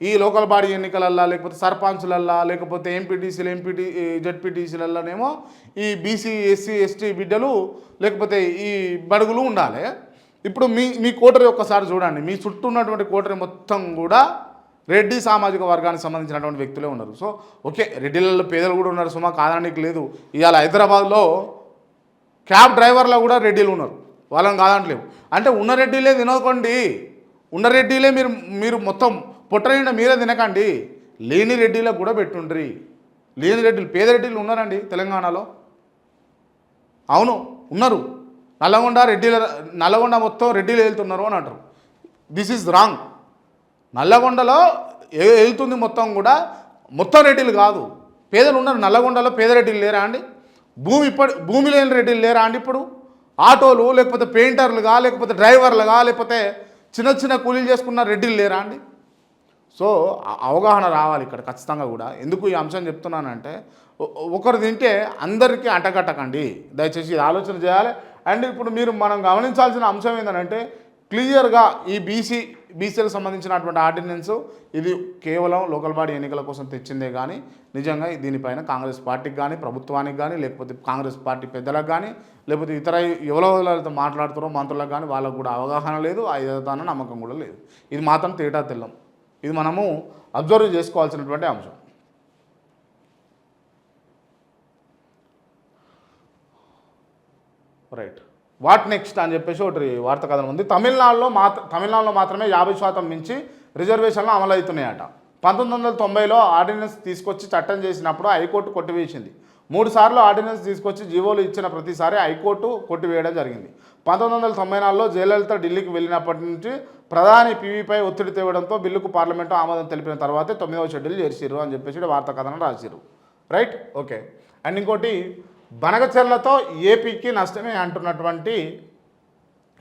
ఈ local body ఎన్నికలల్లా లేకపోతే సర్పంచ్లల్లా లేకపోతే ఎంపీటీసీలు ఎంపీటీ జడ్పీటీసీలల్లోనేమో ఈ బీసీ ఎస్సీ ఎస్టీ బిడ్డలు లేకపోతే ఈ బడుగులు ఉండాలి. ఇప్పుడు మీ మీ కోటరి ఒక్కసారి చూడండి. మీ చుట్టూ ఉన్నటువంటి కోటరి మొత్తం కూడా రెడ్డి సామాజిక వర్గానికి సంబంధించినటువంటి వ్యక్తులే ఉన్నారు. సో ఓకే రెడ్డిలలో పేదలు కూడా ఉన్నారు సుమా కాదనడానికి లేదు. ఇవాళ హైదరాబాద్లో క్యాబ్ డ్రైవర్లో కూడా రెడ్డిలు ఉన్నారు. వాళ్ళని కాదంటలేవు. అంటే ఉన్న రెడ్డిలే తినకండి ఉన్న రెడ్డిలే మీరు మీరు మొత్తం పుట్టనిండ మీరే తినకండి. లేని రెడ్డిలకు కూడా పెట్టుండ్రి. లేని రెడ్డిలు పేద రెడ్డిలు ఉన్నారండి తెలంగాణలో? అవును ఉన్నారు. నల్లగొండ రెడ్డిల నల్లగొండ మొత్తం రెడ్డిలు వెళ్తున్నారు అని అంటారు. దిస్ ఈజ్ రాంగ్ నల్లగొండలో ఏ వెళ్తుంది మొత్తం కూడా మొత్తం రెడ్డిలు కాదు. పేదలు ఉన్నారు నల్లగొండలో పేద రెడ్డిలు లేరా అండి? భూమి ఇప్పటి భూమి లేని రెడ్డిలు లేరా అండి ఇప్పుడు? ఆటోలు లేకపోతే పెయింటర్లుగా లేకపోతే డ్రైవర్లుగా లేకపోతే చిన్న చిన్న కూలీలు చేసుకున్న రెడ్డిలు లేరా అండి? సో అవగాహన రావాలి ఇక్కడ ఖచ్చితంగా కూడా. ఎందుకు ఈ అంశం చెప్తున్నానంటే ఒకరు తింటే అందరికీ అంటగట్టకండి. దయచేసి ఇది ఆలోచన చేయాలి. అండ్ ఇప్పుడు మీరు మనం గమనించాల్సిన అంశం ఏంటంటే క్లియర్గా ఈ బీసీ బీసీలకు సంబంధించినటువంటి ఆర్డినెన్స్ ఇది కేవలం లోకల్ బాడీ ఎన్నికల కోసం తెచ్చిందే కానీ నిజంగా దీనిపైన కాంగ్రెస్ పార్టీకి కానీ ప్రభుత్వానికి కానీ లేకపోతే కాంగ్రెస్ పార్టీ పెద్దలకు కానీ లేకపోతే ఇతర ఎవరెవరితో మాట్లాడుతారో మంత్రులకు కానీ వాళ్ళకు కూడా అవగాహన లేదు ఐదతాన నమ్మకం కూడా లేదు. ఇది మాత్రం తేటా తెల్లం. ఇది మనము అబ్జర్వ్ చేసుకోవాల్సినటువంటి అంశం. రైట్ వాట్ నెక్స్ట్ అని చెప్పేసి ఒకటి వార్త కథనం ఉంది. తమిళనాడులో మాత్ర తమిళనాడులో మాత్రమే యాభై శాతం మించి రిజర్వేషన్లు అమలవుతున్నాయట. పంతొమ్మిది వందల తొంభైలో ఆర్డినెన్స్ తీసుకొచ్చి చట్టం చేసినప్పుడు హైకోర్టు కొట్టివేసింది. మూడు సార్లు ఆర్డినెన్స్ తీసుకొచ్చి జీవోలు ఇచ్చిన ప్రతిసారి హైకోర్టు కొట్టివేయడం జరిగింది. పంతొమ్మిది వందల తొంభై నాలుగులో జయలలిత ఢిల్లీకి వెళ్ళినప్పటి నుంచి ప్రధాని పీవీపై ఒత్తిడి తేవడంతో బిల్లుకు పార్లమెంటు ఆమోదం తెలిపిన తర్వాతే తొమ్మిదవ షెడ్యూల్ చేసిరు అని చెప్పేసి వార్తా కథనం రాసిరు రైట్? ఓకే. అండ్ ఇంకోటి బనగచెర్లతో ఏపీకి నష్టమే అంటున్నటువంటి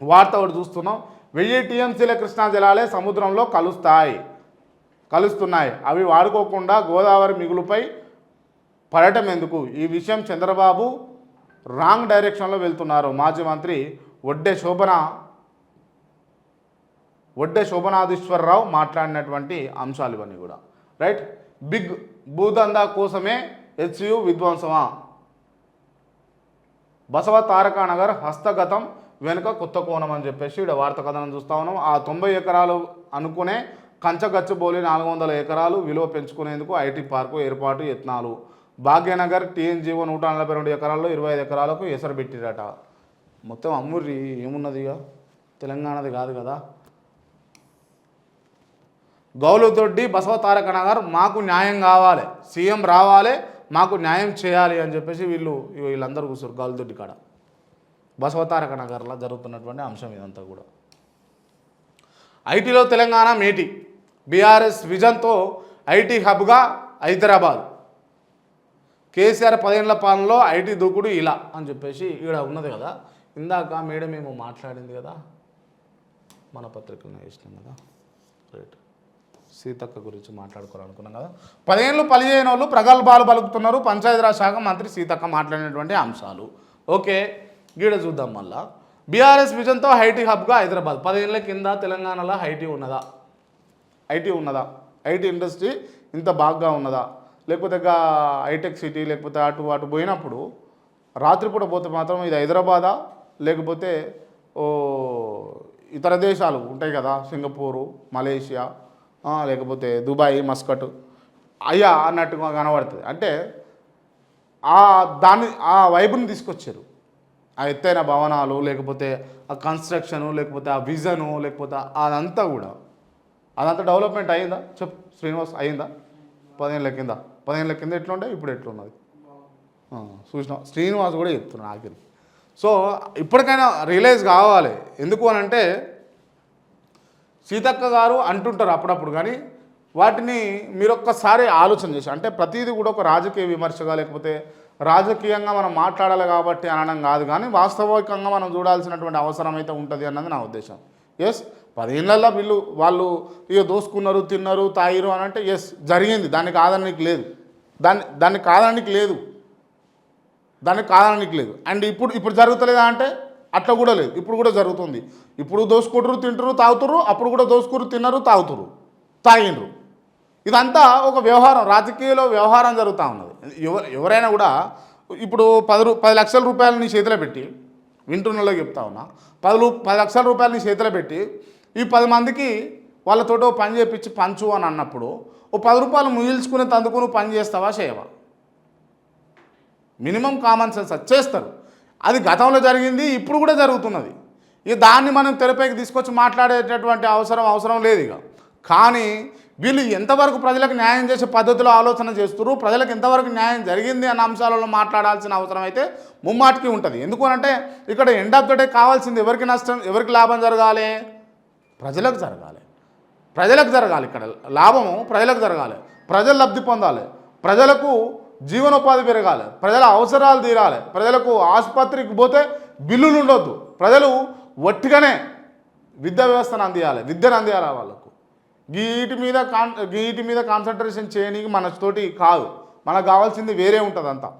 వార్త ఒకటి చూస్తున్నాం. వెయ్యి టీఎంసీల కృష్ణా జలాలే సముద్రంలో కలుస్తాయి. కలుస్తున్నాయి. అవి వాడుకోకుండా గోదావరి మిగులుపై పడటం ఎందుకు? ఈ విషయం చంద్రబాబు రాంగ్ డైరెక్షన్లో వెళ్తున్నారు. మాజీ మంత్రి ఒడ్డే శోభన ఒడ్డే శోభనాధీశ్వరరావు మాట్లాడినటువంటి అంశాలు ఇవన్నీ కూడా. రైట్? బిగ్ భూదందా కోసమే హెచ్యు విధ్వంసమా? బసవ తారకా నగర్ హస్తగతం వెనుక కొత్త కోణం అని చెప్పేసి ఇక్కడ వార్త కథనం చూస్తా ఉన్నాం. ఆ తొంభై ఎకరాలు అనుకునే కంచగచ్చబోలి నాలుగు వందల ఎకరాలు విలువ పెంచుకునేందుకు ఐటీ పార్కు ఏర్పాటు యత్నాలు. భాగ్యనగర్ టీఎన్జీఓ నూట నలభై రెండు ఎకరాల్లో ఇరవై ఐదు ఎకరాలకు ఎసరు పెట్టిరట. మొత్తం అమ్ముర్రి ఏమున్నది ఇక తెలంగాణది కాదు కదా? గౌలుదొడ్డి బసవతారక నగర్ మాకు న్యాయం కావాలి. సీఎం రావాలి మాకు న్యాయం చేయాలి అని చెప్పేసి వీళ్ళు వీళ్ళందరూ కూర్చోరు గౌలుదొడ్డి కాడ. బసవ తారక నగర్లో జరుగుతున్నటువంటి అంశం ఇదంతా కూడా. ఐటీలో తెలంగాణ మేటి. బీఆర్ఎస్ విజన్తో ఐటీ హబ్గా హైదరాబాద్. కేసీఆర్ పదేళ్ళ పాలనలో ఐటీ దూకుడు ఇలా అని చెప్పేసి ఇక్కడ ఉన్నది కదా? ఇందాక మేడం మేము మాట్లాడింది కదా మన పత్రికలను వేసినాం కదా. రైట్ సీతక్క గురించి మాట్లాడుకోవాలనుకున్నాం కదా. పదిహేనులు పలిచేయని వాళ్ళు ప్రగల్భాలు పలుకుతున్నారు పంచాయతీరాజ్ శాఖ మంత్రి సీతక్క మాట్లాడినటువంటి అంశాలు. ఓకే గీడ చూద్దాం మళ్ళా. బీఆర్ఎస్ విజన్తో హైటీ హబ్గా హైదరాబాద్. పదిహేనుల కింద తెలంగాణలో హైటీ ఉన్నదా? ఐటీ ఉన్నదా? ఐటీ ఇండస్ట్రీ ఇంత బాగా ఉన్నదా? లేకపోతే హైటెక్ సిటీ లేకపోతే అటు అటు పోయినప్పుడు రాత్రిపూట పోతే మాత్రం ఇది హైదరాబాదా? లేకపోతే ఓ ఇతర దేశాలు ఉంటాయి కదా సింగపూరు మలేషియా లేకపోతే దుబాయ్ మస్కట్ అయ్యా అన్నట్టుగా కనబడుతుంది. అంటే ఆ దాన్ని ఆ వైబుని తీసుకొచ్చారు. ఆ ఎత్తైన భవనాలు లేకపోతే ఆ కన్స్ట్రక్షను లేకపోతే ఆ విజను లేకపోతే అదంతా కూడా. అదంతా డెవలప్మెంట్ అయిందా? చెప్పు శ్రీనివాస్ అయిందా? పదిహేనుల కింద. పదిహేనుల కింద ఎట్లుండే? ఇప్పుడు ఎట్లున్నది? చూసిన చూసినా శ్రీనివాస్ కూడా చెప్తున్నాడు ఆఖరి సో ఇప్పటికైనా రియలైజ్ కావాలి. ఎందుకు అని అంటే సీతక్క గారు అంటుంటారు అప్పుడప్పుడు కానీ వాటిని మీరొక్కసారి ఆలోచన చేసి అంటే ప్రతిదీ కూడా ఒక రాజకీయ విమర్శగా లేకపోతే రాజకీయంగా మనం మాట్లాడాలి కాబట్టి అనడం కాదు కానీ వాస్తవికంగా మనం చూడాల్సినటువంటి అవసరం అయితే ఉంటుంది అన్నది నా ఉద్దేశం. ఎస్ పదేళ్ళల్లో వీళ్ళు వాళ్ళు ఇక దోసుకున్నారు తిన్నారు తాగిరు అని అంటే ఎస్ జరిగింది. దాన్ని కాదనడానికి లేదు. దాన్ని దాన్ని కాదనడానికి లేదు. దానికి కాదనడానికి లేదు. అండ్ ఇప్పుడు ఇప్పుడు జరుగుతలేదా అంటే అట్లా కూడా లేదు. ఇప్పుడు కూడా జరుగుతుంది. ఇప్పుడు దోసుకుంటారు తింటారు తాగుతారు అప్పుడు కూడా దోసుకురు తిన్నారు తాగుతారు తాగిండ్రు. ఇదంతా ఒక వ్యవహారం రాజకీయాల్లో వ్యవహారం జరుగుతూ ఉన్నది. ఎవరైనా కూడా ఇప్పుడు పది రూ పది లక్షల రూపాయలు నీ చేతిలో పెట్టి వింటున్నలో చెప్తా ఉన్నా పది రూ పది లక్షల రూపాయలు నీ చేతిలో పెట్టి ఈ పది మందికి వాళ్ళతోటో పని చేపించి పంచు అని అన్నప్పుడు ఓ పది రూపాయలు ముగిల్చుకుని తందుకు నువ్వు పని చేస్తావా చేయవా? మినిమం కామన్ సెన్స్ అది చేస్తారు. అది గతంలో జరిగింది ఇప్పుడు కూడా జరుగుతున్నది. ఇక దాన్ని మనం తెరపైకి తీసుకొచ్చి మాట్లాడేటటువంటి అవసరం అవసరం లేదు ఇక. కానీ వీళ్ళు ఎంతవరకు ప్రజలకు న్యాయం చేసే పద్ధతిలో ఆలోచన చేస్తారు ప్రజలకు ఎంతవరకు న్యాయం జరిగింది అన్న అంశాలలో మాట్లాడాల్సిన అవసరం అయితే ముమ్మాటికి ఉంటుంది. ఎందుకు అంటే ఇక్కడ ఎండ్ ఆఫ్ ద డే కావాల్సింది ఎవరికి నష్టం ఎవరికి లాభం జరగాలి? ప్రజలకు జరగాలి. ప్రజలకు జరగాలి ఇక్కడ. లాభము ప్రజలకు జరగాలి. ప్రజలు లబ్ధి పొందాలి. ప్రజలకు జీవనోపాధి పెరగాలి. ప్రజల అవసరాలు తీరాలి. ప్రజలకు ఆసుపత్రికి పోతే బిల్లులు ఉండొద్దు. ప్రజలు ఒట్టిగానే విద్యా వ్యవస్థను అందియాలి. విద్యను అందియాలి వాళ్ళకు. వీటి మీద కాన్ వీటి మీద కాన్సన్ట్రేషన్ చేయడానికి మనతోటి కాదు. మనకు కావాల్సింది వేరే ఉంటుంది అంతా